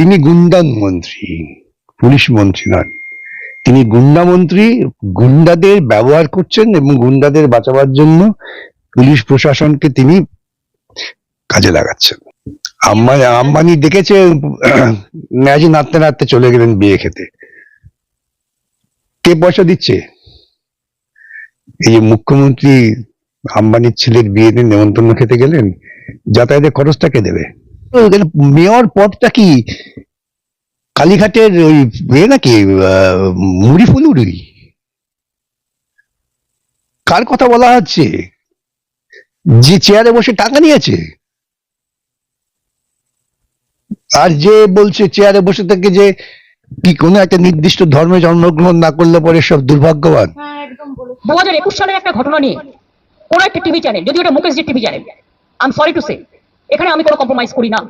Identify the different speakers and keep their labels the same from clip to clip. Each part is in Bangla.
Speaker 1: তিনি গুন্ডা মন্ত্রী, পুলিশ মন্ত্রী নন। তিনি গুন্ডা মন্ত্রী, গুন্ডাদের ব্যবহার করছেন এবং গুন্ডাদের বাঁচাবার জন্য পুলিশ প্রশাসনকে তিনি কাজে লাগাচ্ছেন। আম্বানি আম্বানি দেখেছে ম্যাচ নাড়তে নাড়তে চলে গেলেন বিয়ে খেতে। কে পয়সা দিচ্ছে? এই যে মুখ্যমন্ত্রী আম্বানির ছেলের বিয়েতে নেমন্তন্ন খেতে গেলেন, যাতায়াতের খরচটা কে দেবে? মেয়র পদটা কি? কালীঘাটের ওই নাকি মুড়ি ফুলুরি? কার কথা বলা হচ্ছে? যে চেয়ারে বসে টাকা নিয়েছে? আর যে বলছে চেয়ারে বসে থেকে যে কি কোনো একটা নির্দিষ্ট ধর্মে জন্মগ্রহণ না করলে পরে সব দুর্ভাগ্যবান।
Speaker 2: দু হাজার একুশ সালের একটা ঘটনা নিয়ে কোন একটা টিভি চ্যানেল যদি ওটা মুকেশজির TV channel um sorry to say এখানে আমি কোনো কম্প্রোমাইজ করি না।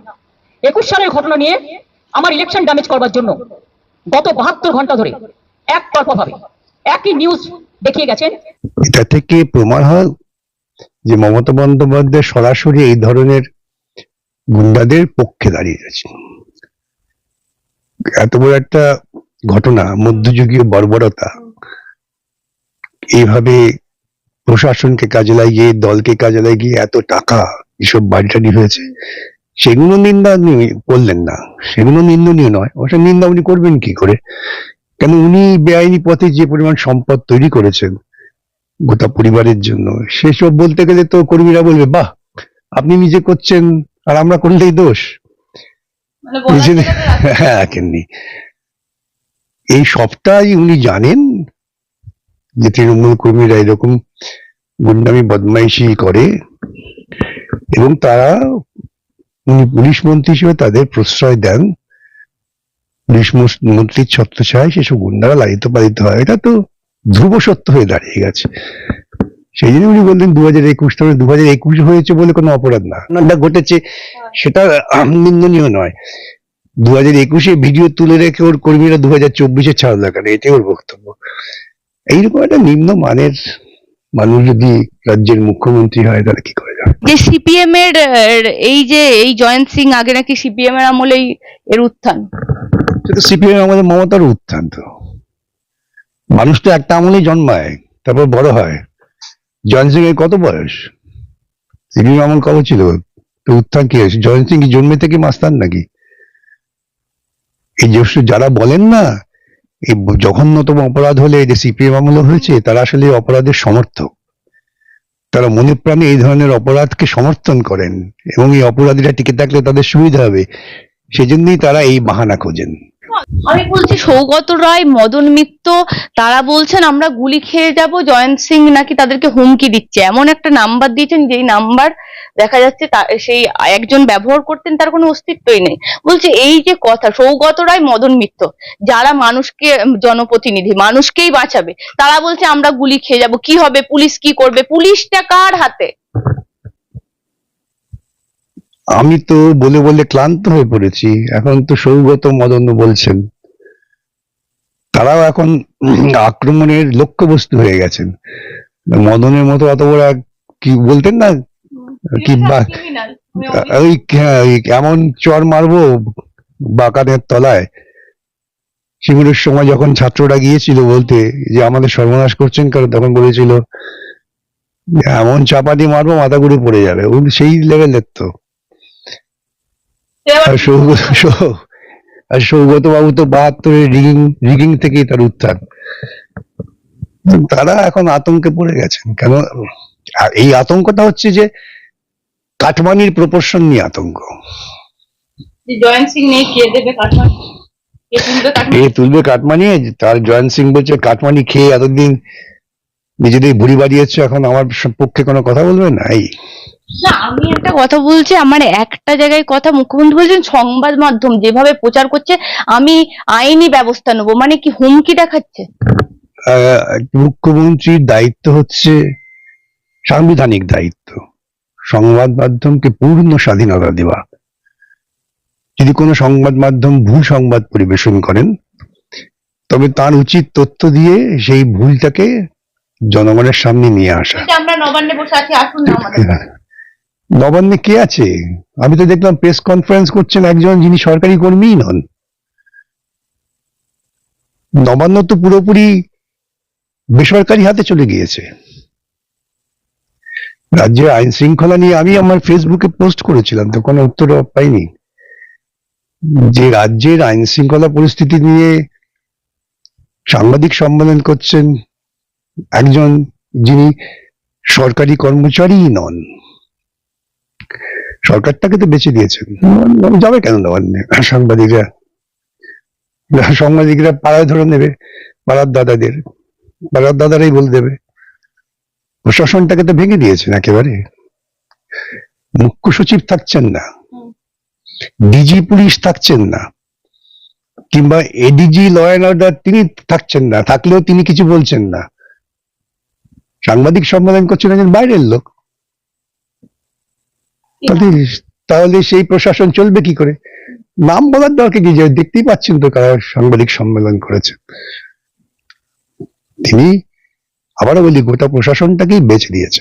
Speaker 2: একুশ সালের ঘটনা নিয়ে আমার ইলেকশন ড্যামেজ করবার জন্য গত বাহাত্তর ঘণ্টা ধরে এক ভাবে একই নিউজ দেখিয়ে গেছেন।
Speaker 1: এটা থেকে প্রমাণ হয় যে মমতা বন্দ্যোপাধ্যায় সরাসরি এই ধরনের গুন্ডাদের পক্ষে দাঁড়িয়ে গেছে এত বড় একটা ঘটনা, মধ্যযুগীয় বর্বরতা, এইভাবে প্রশাসনকে কাজে লাগিয়ে, দলকে কাজে লাগিয়ে এত টাকা এসব বাড়িটারি হয়েছে। সেগুলো নিন্দা করলেন না। সেগুলো নিন্দনীয় নয়। ওটা নিন্দা উনি করবেন কি করে? কেন উনি বেআইনি পথে যে পরিমাণ সম্পদ তৈরি করেছেন গোটা পরিবারের জন্য সেসব বলতে গেলে তো কর্মীরা বলবে বাহ আপনি নিজে করছেন আর আমরা করলেই দোষ। হ্যাঁ কেননি এই সবটাই উনি জানেন যে তৃণমূল কর্মীরা এরকম গুন্ডামি বদমাইশি করে। এবং তারা উনি পুলিশ মন্ত্রী হিসেবে তাদের প্রশ্রয় দেন। পুলিশ মন্ত্রীর ছত্রছায় সেসব গুন্ডারা লালিত পালিত হয়। এটা তো ধ্রুব সত্য হয়ে দাঁড়িয়ে গেছে। সেই জন্য উনি বললেন দু হাজার একুশ তবে দু হাজার একুশ হয়েছে বলে কোনো অপরাধ না। ঘটনাটা ঘটেছে, সেটা নিন্দনীয় নয়। দু হাজার একুশে ভিডিও তুলে রেখে ওর কর্মীরা দু হাজার চব্বিশে ছাড় লাগানো এটাই ওর বক্তব্য। এইরকম একটা নিম্ন মানের মানুষ যদি রাজ্যের মুখ্যমন্ত্রী হয় তাহলে কি করে যাবে?
Speaker 3: যে সিপিএম এর এই যে এই জয়ন্ত সিং আগে নাকি সিপিএম এর আমলেই এর উত্থান।
Speaker 1: সেটা সিপিএম আমাদের মমতার উত্থান তো। মানুষ তো একটা আমলেই জন্মায় তারপর বড় হয়। জয়ন্ত সিং এর কত বয়স? সিপিএম আমল কবে ছিল? তো উত্থান কি হয়েছে? জয়ন্ত সিং কি জন্মে থেকে মাস্তান নাকি? এই যারা বলেন না এই জঘন্যতম অপরাধ হলে যে সিপিএম আমলে হয়েছে, তারা আসলে অপরাধের সমর্থক। তারা মনে প্রাণে এই ধরনের অপরাধকে সমর্থন করেন এবং এই অপরাধীরা টিকে থাকলে তাদের সুবিধা হবে। সেজন্যই তারা এই বাহানা খোঁজেন।
Speaker 3: আমি বলছি সৌগত রায়, মদন মিত্র, তারা বলছেন, আমরা গুলি খেয়ে যাব, জয়ন্ত সিং নাকি তাদেরকে হুমকি দিচ্ছে। এমন একটা নাম্বার দিয়েছেন, যেই নাম্বার দেখা যাচ্ছে সেই একজন ব্যবহার করতেন, তার কোনো অস্তিত্বই নেই। বলছে, এই যে কথা, সৌগত রায়, মদন মিত্র, যারা মানুষকে জনপ্রতিনিধি, মানুষকেই বাঁচাবে, তারা বলছে, আমরা গুলি খেয়ে যাব। কি হবে, পুলিশ কি করবে? পুলিশটা কার হাতে?
Speaker 1: আমি তো বলে বলে ক্লান্ত হয়ে পড়েছি। এখন তো সৌগত মদন বলছেন। তারাও এখন আক্রমণের লক্ষ্যবস্তু হয়ে গেছেন। মদনের মতো অত বড় কি বলতেন না? কি ওই এমন চর মারবো বাগানের তলায়। শিবিরের সময় যখন ছাত্ররা গিয়েছিল বলতে যে আমাদের সর্বনাশ করছেন কারণ তখন বলেছিল এমন চাপাটি মারবো মাথা ঘুরে পড়ে যাবে। সেই লেভেলের তো। আর সৌগত বাবু তো বাহাত্তরের রিগিং রিগিং থেকেই তার উত্থান। তারা এখন আতঙ্কে পড়ে গেছেন। কেন এই আতঙ্কটা হচ্ছে যে কাটমানির প্রপোর্শন নিয়ে আতঙ্ক।
Speaker 3: জয়ন্ত সিং নেই কে দেবে
Speaker 1: এ তুলবে কাটমানি তার জয়ন্ত সিং বলছে কাটমানি খেয়ে এতদিন নিজেদের ভুড়ি বাড়িয়েছে এখন আমার পক্ষে কোনো কথা বলবে? না এই
Speaker 3: না আমি একটা কথা বলছি আমার একটা জায়গায় কথা মুখ্যমন্ত্রী বলছেন সংবাদ মাধ্যম যেভাবে প্রচার করছে আমি আইনি ব্যবস্থা নেব মানে কি হুমকি দেখাচ্ছে?
Speaker 1: মুখ্যমন্ত্রীর দায়িত্ব হচ্ছে সাংবিধানিক দায়িত্ব। সংবাদ মাধ্যমকে পূর্ণ স্বাধীনতা দেওয়া। যদি কোনো সংবাদ মাধ্যম ভুল সংবাদ পরিবেশন করেন তবে তার উচিত তথ্য দিয়ে সেই ভুলটাকে জনগণের সামনে নিয়ে আসা।
Speaker 3: আমরা নবান্নে বসে আছি আসুন না আমাদের
Speaker 1: নবান্নে কে আছে? আমি তো দেখলাম প্রেস কনফারেন্স করছেন একজন যিনি সরকারি কর্মীই নন। নবান্ন তো পুরোপুরি বেসরকারি হাতে চলে গিয়েছে। রাজ্যের আইন শৃঙ্খলা নিয়ে আমি আমার ফেসবুকে পোস্ট করেছিলাম, তো কোনো উত্তর পাইনি। যে রাজ্যের আইন শৃঙ্খলা পরিস্থিতি নিয়ে সাংবাদিক সম্মেলন করছেন একজন যিনি সরকারি কর্মচারীই নন। সরকারটাকে তো বেঁচে দিয়েছেন। যাবে কেন নবান্নে সাংবাদিকরা? সাংবাদিকরা পাড়ায় ধরে নেবে, পাড়ার দাদাদের। পাড়ার দাদারাই বলে দেবে। প্রশাসনটাকে তো ভেঙে দিয়েছেন একেবারে। মুখ্য সচিব থাকছেন না। ডিজি পুলিশ থাকছেন না। কিংবা এডিজি ল অ্যান্ড অর্ডার তিনি থাকছেন না। থাকলেও তিনি কিছু বলছেন না। সাংবাদিক সম্মেলন করছেন একজন বাইরের লোক। তাহলে তাহলে সেই প্রশাসন চলবে কি করে? নাম বলার দরকার কি যে দেখতেই পাচ্ছেন তো কারা সাংবাদিক সম্মেলন করেছে। তিনি আবারও বলি গোটা প্রশাসনটাকেই বেছে দিয়েছে